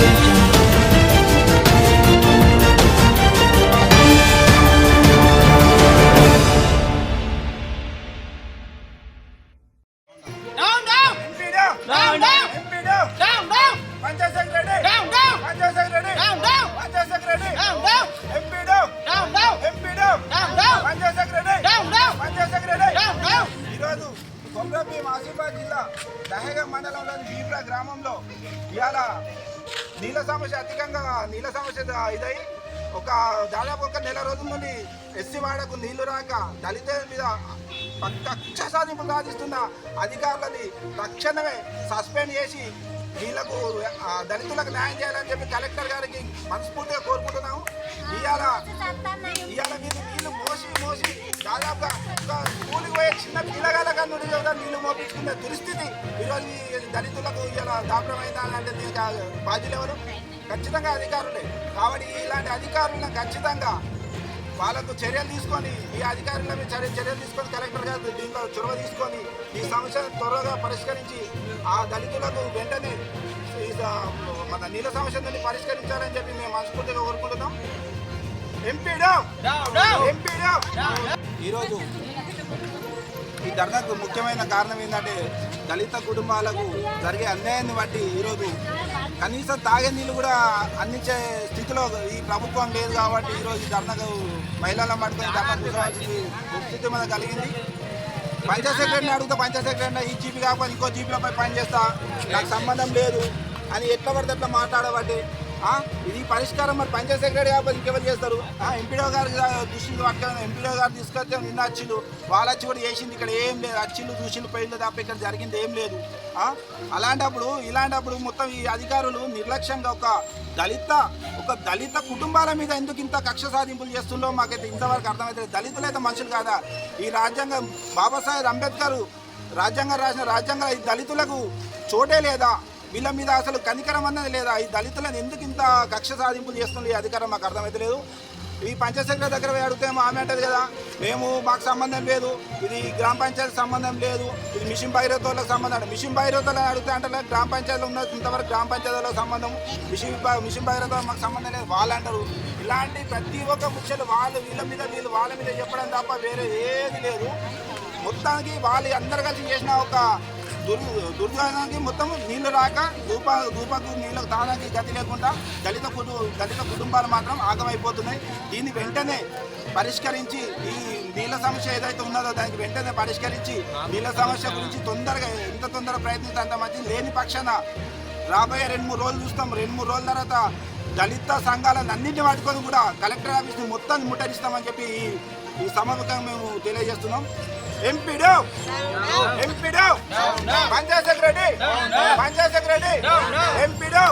audio jungle. Down, down, MP down down, down, MP down down, down, panchayat secretary down, down, panchayat secretary down, down, panchayat secretary down, down, MP down down, down, MP down down, down, జిల్లా దహేగ మండలంలోని బీప్రా గ్రామంలో ఇవాళ నీళ్ళ సమస్య అధికంగా నీళ్ళ సమస్య ఇదై ఒక దాదాపు ఒక నెల రోజుల నుండి ఎస్సీ వాడకు నీళ్ళు రాక దళిత మీద కక్ష సాధింపులు సాధిస్తున్న అధికారులని తక్షణమే సస్పెండ్ చేసి వీళ్ళకు ఆ, దళితులకు న్యాయం చేయాలని చెప్పి కలెక్టర్ గారికి మనస్ఫూర్తిగా కోరుకుంటున్నాము. ఇవాళ ఇవాళ మీరు నీళ్ళు మోసి మోసి దాదాపుగా ఒక స్కూల్కి పోయే చిన్న పిల్లగాళ్ళ కన్నుడి కూడా నీళ్ళు మోపించుకునే దుస్థితి ఈరోజు ఈ దళితులకు ఇలా దాపడమైందా అంటే దీనికి బాధ్యులు ఎవరు? ఖచ్చితంగా అధికారులే. కాబట్టి ఇలాంటి అధికారులను ఖచ్చితంగా వాళ్ళకు చర్యలు తీసుకొని ఈ అధికారుల మీద చర్య చర్యలు తీసుకొని కలెక్టర్ గారు దీంట్లో చొరవ తీసుకొని ఈ సమస్యను త్వరగా పరిష్కరించి ఆ దళితులకు వెంటనే మన నీళ్ళ సమస్య నుండి పరిష్కరించాలని చెప్పి మేము మనస్ఫూర్తిగా కోరుకుంటున్నాం. ఎంపీడో ఎంపీడో ఈరోజు ఈ ధర్నాకు ముఖ్యమైన కారణం ఏంటంటే దళిత కుటుంబాలకు జరిగే అన్యాయాన్ని బట్టి ఈరోజు కనీసం తాగే నీళ్ళు కూడా అందించే స్థితిలో ఈ ప్రభుత్వం లేదు కాబట్టి ఈరోజు ఈ ధర్నాకు మహిళల మట్టుకుని ధర్నా కూర్చోవాల్సిన దుస్థితి మీద కలిగింది. పంచాయత్ సెక్రటరీని అడుగుతా పంచాయత్ సెక్రటరీ ఈ జీపీ కాకపోతే ఇంకో జీపీలపై పనిచేస్తా నాకు సంబంధం లేదు అని ఎట్లా పడితే ఎట్లా మాట్లాడబట్టి ఇది పరిష్కారం మరి పంచాయత్ సెక్రటరీ కాకపోతే ఇంకెవరు చేస్తారు? ఎంపీడో గారు దృష్టిలో అక్కడ ఎంపీడో గారు తీసుకొస్తే నిన్న వచ్చిండు వాళ్ళు వచ్చి కూడా చేసింది ఇక్కడ ఏం లేదు వచ్చిండు దృష్టిలు పోయింది తప్ప ఇక్కడ జరిగింది ఏం లేదు. అలాంటప్పుడు ఇలాంటప్పుడు మొత్తం ఈ అధికారులు నిర్లక్ష్యంగా ఒక దళిత ఒక దళిత కుటుంబాల మీద ఎందుకు ఇంత కక్ష సాధింపులు చేస్తుందో మాకైతే ఇంతవరకు అర్థమైతే దళితులు అయితే మనుషులు కాదా? ఈ రాజ్యాంగం బాబాసాహెబ్ అంబేద్కర్ రాజ్యాంగం రాసిన రాజ్యాంగం ఈ దళితులకు చోటే లేదా? వీళ్ళ మీద అసలు కనికరం అన్నది లేదా? ఈ దళితులను ఎందుకు ఇంత కక్ష సాధింపులు చేస్తుంది ఈ అధికారం మాకు అర్థమైతే లేదు. ఈ పంచాయత్ సెక్రటరీ దగ్గర అడిగితే ఆమె అంటది కదా మేము మాకు సంబంధం లేదు. ఇది గ్రామ పంచాయతీ సంబంధం లేదు. ఇది మిషన్ బైరోతోళ్ళకి సంబంధం మిషన్ బైరోతోళ్ళని అడిగితే అంటే గ్రామ పంచాయతీలో ఉన్న ఇంతవరకు గ్రామ పంచాయతీలో సంబంధం మిషన్ మిషన్ బైరోతో మాకు సంబంధం లేదు. వాళ్ళు అంటారు. ఇలాంటి ప్రతి ఒక్క ముఖ్యలు వాళ్ళు వీళ్ళ మీద వీళ్ళు వాళ్ళ మీద చెప్పడం తప్ప వేరే ఏది లేదు. మొత్తానికి వాళ్ళు అందరు కలిసి చేసిన ఒక దుర్ దుర్యోగానికి మొత్తం నీళ్ళు రాక ధూప ధూపకు నీళ్ళకు తాగడానికి గతి లేకుండా దళిత కుటు దళిత కుటుంబాలు మాత్రం ఆగమైపోతున్నాయి. దీన్ని వెంటనే పరిష్కరించి ఈ నీళ్ళ సమస్య ఏదైతే ఉన్నదో దానికి వెంటనే పరిష్కరించి నీళ్ళ సమస్య గురించి తొందరగా ఎంత తొందరగా ప్రయత్నిస్తే అంత మంచి లేని పక్షాన రాబోయే రెండు మూడు రోజులు చూస్తాం. రెండు మూడు రోజుల తర్వాత దళిత సంఘాలను అన్నింటిని పట్టుకొని కూడా కలెక్టర్ ఆఫీస్ని మొత్తాన్ని ముట్టడిస్తామని చెప్పి ఈ- ఈ సమావేశంగా మేము తెలియజేస్తున్నాం. MPDO MPDO panchayat secretary! Panchayat secretary! MPDO